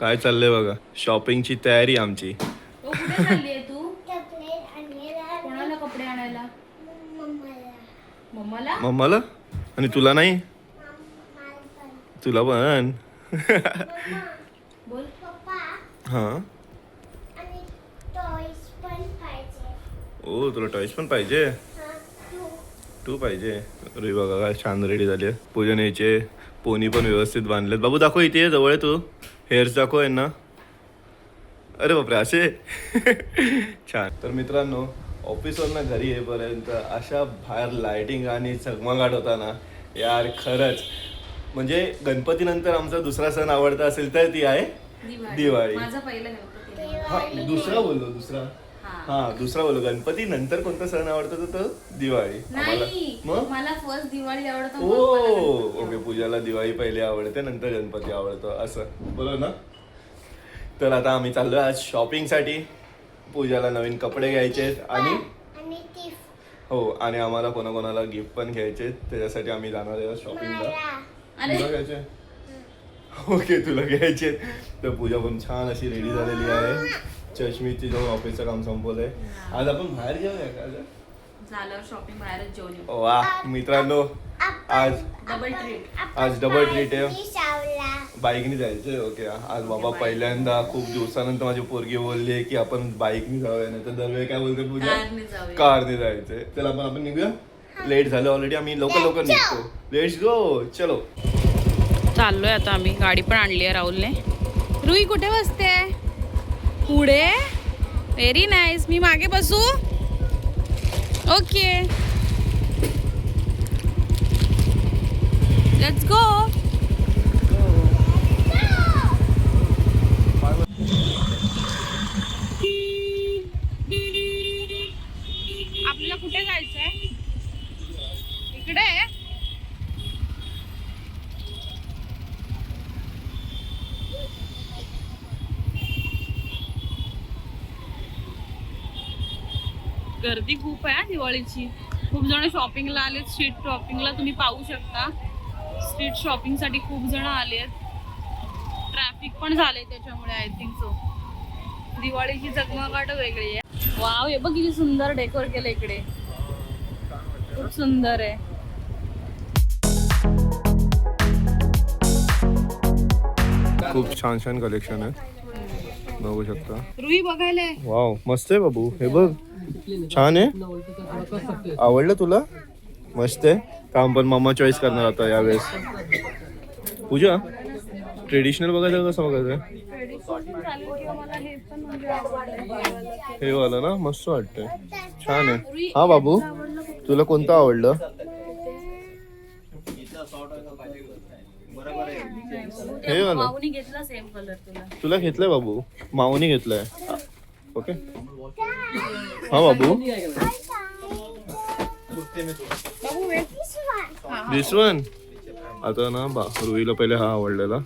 काय चाललंय बघा? शॉपिंगची तयारी आमची. तो कुठे चालली आहे तू चॉकलेट आणि कोणाला कपडे आणायला? मम्माला. मम्माला? मम्माला? आणि तुला नाही? तुला पण. बोल. पप्पा. हा. आणि टॉयज पण पाहिजे. ओ तुला टॉईस पण पाहिजे? हा तू. तू पाहिजे. अरे बघा काय छान रेडी झाली आहे. पूजन यायचे. पोनी पण व्यवस्थित बांधलेत. बाबू दाखव इथे ये, जवळ आहे तू. हेअर्स दाखव यांना. अरे बापरे असे? छान. तर मित्रांनो ऑफिसवरनं घरी येईपर्यंत अशा बाहेर लाइटिंग आणि झगमगाट होता ना यार खरंच. म्हणजे गणपतीनंतर आमचा दुसरा सण आवडता असेल तर ती आहे दिवाळी. हा दुसरा बोललो दुसरा. हा. हा दुसरा बोललो गणपती नंतर कोणता सण आवडतो तर तो दिवाळी. आम्हाला नाही मग? मला फर्स्ट दिवाळी आवडतं मग ओ मला गणपती ओके पूजाला दिवाळी पहिले आवडते नंतर गणपती आवडतो असं. बरोबर ना. तर आता आम्ही चाललोय आज शॉपिंगसाठी पूजाला नवीन कपडे घ्यायचे आहेत आणि हो आणि आम्हाला कोणाकोणाला गिफ्ट पण घ्यायचे आहेत. त्याच्यासाठी आम्ही जाणार आहे शॉपिंगला मला अरे तुला घ्यायचे ओके तुला घ्यायचे आहेत. तर पूजा पण छान अशी रेडी झालेली आहे. चष्मीची जाऊन ऑफिसचं काम संपवलंय. आज आपण बाहेर घेऊया का आज? झाल्यावर शॉपिंग बाहेरच जेवण येऊ. वा मित्रांनो आज डबल ट्रीट आज डबल ट्रीट आहे. ती सावला बाईकने जायचंय ओके आज बाबा पहिल्यांदा खूप दिवसानंतर माझी पोरगी बोलली की आपण बाईकने जाऊया नाही तर दरवेळी काय बोलते पूजा? कारने जाऊया. कारने जायचंय. चला आपण आपण निघूया. लेट झालं ऑलरेडी आम्ही लवकर लवकर निघतो. लेट्स गो चलो. चाललोय आता आम्ही. गाडी पण आणली आहे राहुलने. रुई कुठे बसते पुढे. व्हेरी नाईस मी मागे बसू? ओके लेट्स गो आपल्याला कुठे जायचंय? इकडे. गर्दी खूप आहे दिवाळीची. खूप जण शॉपिंगला आलेत स्ट्रीट शॉपिंगला तुम्ही पाहू शकता. स्ट्रीट शॉपिंगसाठी खूप जण आलेत. ट्रॅफिक पण झाले त्याच्यामुळे आय थिंक सो दिवाळीची जगमगाट वेगळी आहे. वाव हे बघ किती सुंदर डेकोर केलं इकडे. खूप सुंदर आहे. खूप छान छान कलेक्शन आहे बघू शकता. रुई बघायला. वाव मस्त आहे बाबू. हे बघ. छान आहे. आवडलं तुला? मस्त आहे. काम पण मामा चॉईस करणार आता यावेळेस. पूजा ट्रेडिशनल बघायचं का कसं बघायचं? हे वाला ना? मस्त वाटतंय. छान आहे. हा बाबू तुला कोणतं आवडलं? हे वाला. माऊनी घेतला सेम कलर तुला. तुला घेतलंय बाबू? माऊनी घेतलंय. ओके. हा बाबू. दिस वन आता ना बा रुईला पहिले हा आवडलेला.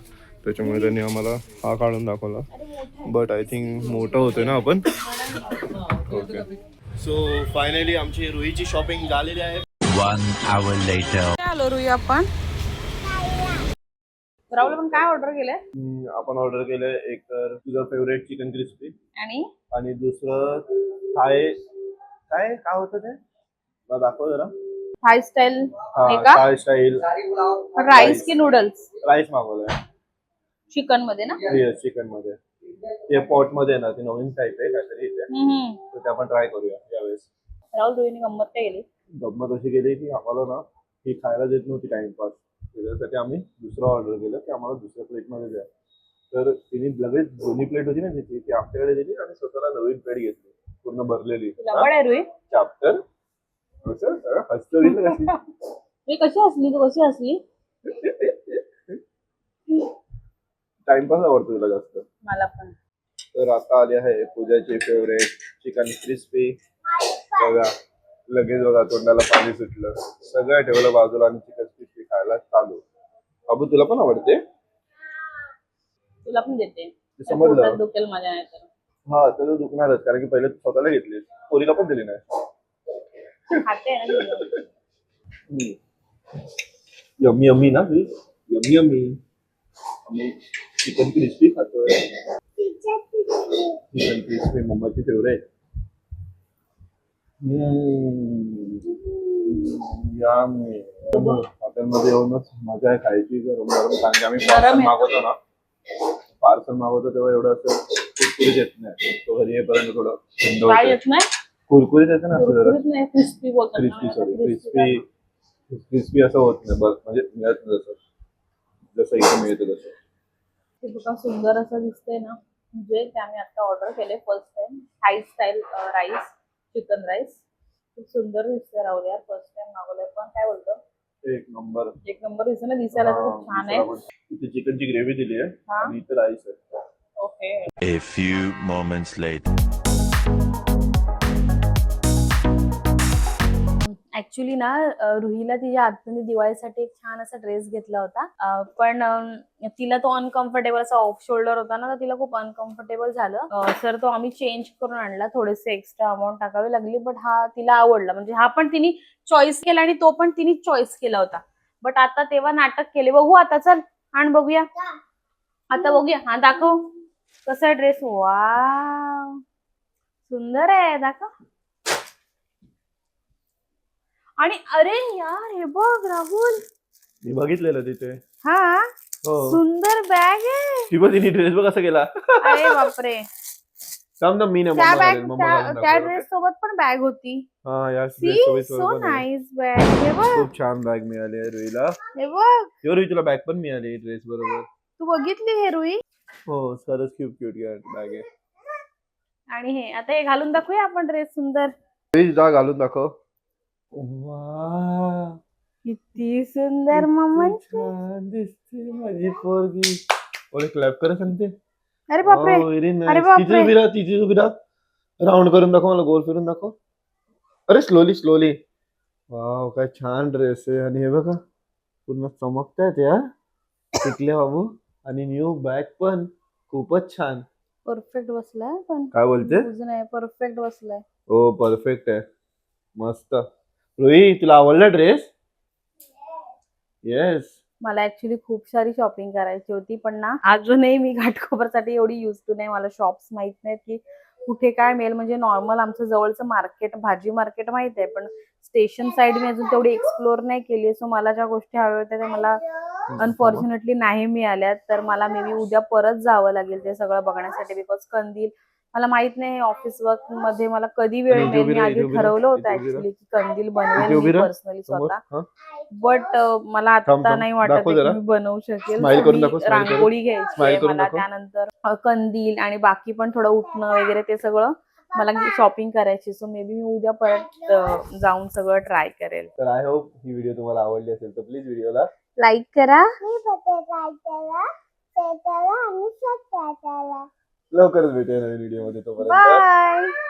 त्याच्यामुळे त्यांनी आम्हाला हा काढून दाखवला. बट आय थिंक मोठं होतोय ना आपण. ओके सो फायनली आमची रुईची शॉपिंग झालेली आहे. One hour later. आलो रुई आपण. राहुल आपण काय ऑर्डर केलंय? हम्म, आपण ऑर्डर केलंय एक तर तुझं फेवरेट चिकन क्रिस्पी आणि? आणि दुसरं थाय काय काय होतं ते? मला दाखव जरा. थाय स्टाईल हा का? थाय स्टाईल राईस की नूडल्स राईस मागवलाय. चिकनमध्ये ना? चिकनमध्ये. ते पॉटमध्ये आहे ना ते नवीन टाईप आहे काहीतरी इथे. हम्म. तर ते आपण ट्राय करूया यावेळेस. राहुल रुईने गंमत काय केली. गंमत अशी केली की आम्हाला ना ही खायला देत नव्हती टाइमपास त्याच्यासाठी आम्ही दुसरं ऑर्डर केलं की आम्हाला दुसऱ्या प्लेटमध्ये द्या. तर तिने लगेच दोन्ही प्लेट होती ना तिची ती आमच्याकडे दिली आणि स्वतःला नवीन प्लेट घेतली. पूर्ण भरलेली. चॅप्टर असं हसतो कशी? हसली? तू कशी हसली? टाइमपास आवडतो तुला जास्त. मला पण. तर आता आली आहे पूजाची फेवरेट चिकन क्रिस्पी बघा लगेच बघा तोंडाला पाणी सुटलं. सगळं ठेवलं बाजूला आणि चिकन खायला चालू. बाबू तुला पण आवडते? तुला पण देते. समजलं. पोटात दुखेल माझ्या नाही तर. हा तर दुखणारच कारण की पहिले तू स्वतःला घेतलीस. पोरीला पण दिली नाही. खाते ना मी. यम्मी यम्मी ना यम्मी यम्मी. आम्ही चिकन क्रिस्पी खातोय. चिकन क्रिस्पी मम्माची फेवरेट हॉटेलमध्ये येऊनच मजा आहे खायची गरम गरम कारण की आम्ही पार्सल. मागवतो ना पार्सल मागवतो तेव्हा एवढं असं कुरकुरीत येत नाही. तो घरी येईपर्यंत थोडं थंड काय होतं येत नाही? कुरकुरीत येतं ना असं जरा. कुरकुरीत नाही क्रिस्पी बोलतात क्रिस्पी ना. सॉरी क्रिस्पी क्रिस्पी असं होत नाही बघ म्हणजे मिळत नाही जसं जसं इथे मिळतं तसं. ते बघा सुंदर असं दिसतंय ना. म्हणजे ते आम्ही आता ऑर्डर केले first time Thai style rice chicken rice खूप सुंदर दिसतंय राहुल यार. फर्स्ट टाइम मागवलंय. पण काय बोलतो? एक नंबर. एक नंबर दिसतं ना दिसायला तर खूप छान आहे. इथे चिकनची ग्रेव्ही दिली आहे हा. आणि इथे राईस आहे. Okay A few moments later. Actually ना रुहीला तिच्या आत्याने दिवाळीसाठी एक छान असा ड्रेस घेतला होता. पण तिला तो अनकम्फर्टेबल असा ऑफ शोल्डर होता ना तर तिला खूप अनकम्फर्टेबल झालं. सर तो आम्ही चेंज करून आणला थोडेसे एक्स्ट्रा अमाऊंट टाकावी लागली बट हा तिला आवडला. म्हणजे हा पण तिने चॉईस केला आणि तो पण तिने चॉईस केला होता. बट आता तेव्हा नाटक केले. बघू आता चल आण बघूया. आता बघूया. हा दाखव. कसा ड्रेस वा सुंदर आहे दाखव. आणि अरे यार हे बघ राहुल. मी बघितलेलं तिथे. हा? हो. सुंदर बॅग आहे. ती पण तिने ड्रेस बघ कसा केला. अरे बापरे. थांब ना मी ना त्या बॅग ड्रेस सोबत पण बॅग होती? हा या सी सो आहे. नाईस बॅग हे बघ. खूप छान बॅग मिळाली आहे रुईला. हे बघ. यो रुई तुला बॅग पण मिळाली ड्रेस बरोबर. तू बघितली हे रुई? हो खरंच क्यूट क्यूट बॅग आहे. आणि हे आता हे घालून दाखवूया आपण ड्रेस सुंदर. रुई जा घालून दाखव. वा किती सुंदर मम्मा छान दिसते माझी पोरगी. ओळे क्लॅप कर सांगते. अरे बापरे. व्हेरी अरे नाईस बापरे. तिथे उभी राहा तिथे उभी राहा. राऊंड करून दाखव मला गोल फिरून दाखव. अरे स्लोली स्लोली वाव काय छान ड्रेस आहे. आणि हे बघा पूर्ण चमकतायत या. टिकले बाबू. आणि न्यू बॅग पण. खूपच छान. परफेक्ट बसलाय पण. काय बोलते? परफेक्ट बसलाय. हो परफेक्ट आहे. मस्त. रोही तुला आवडला ड्रेस? येस मला ऍक्च्युली खूप सारी शॉपिंग करायची होती पण ना अजूनही मी घाटकोपरसाठी एवढी युज टू नाही. मला शॉप्स माहीत नाहीत की कुठे काय मिळेल म्हणजे नॉर्मल आमचं जवळचं मार्केट भाजी मार्केट माहीत आहे पण स्टेशन साईड मी अजून तेवढी एक्सप्लोर नाही केली सो मला ज्या गोष्टी हव्या होत्या त्या मला अनफॉर्च्युनेटली नाही मिळाल्या तर मला मे बी उद्या परत जावं लागेल ते सगळं बघण्यासाठी बिकॉज कंदील मला माहीत नाही ऑफिस वर्कमध्ये मला कधी वेळ मिळेल मी आधी ठरवलं होतं ऍक्च्युली की कंदील बनवेल. पर्सनली स्वतः हा? बट मला आता. नाही वाटत. मी बनवू शकेल. रांगोळी घ्यायची मला. त्यानंतर कंदील आणि बाकी पण थोडं उठणं वगैरे ते सगळं मला शॉपिंग करायची सो मे बी मी उद्या परत जाऊन सगळं ट्राय करेल तर आय होप ही व्हिडिओ तुम्हाला आवडली असेल तर प्लीज व्हिडिओला लाईक करा आणि लवकरच भेटूया नवीन व्हिडिओमध्ये तोपर्यंत. बाय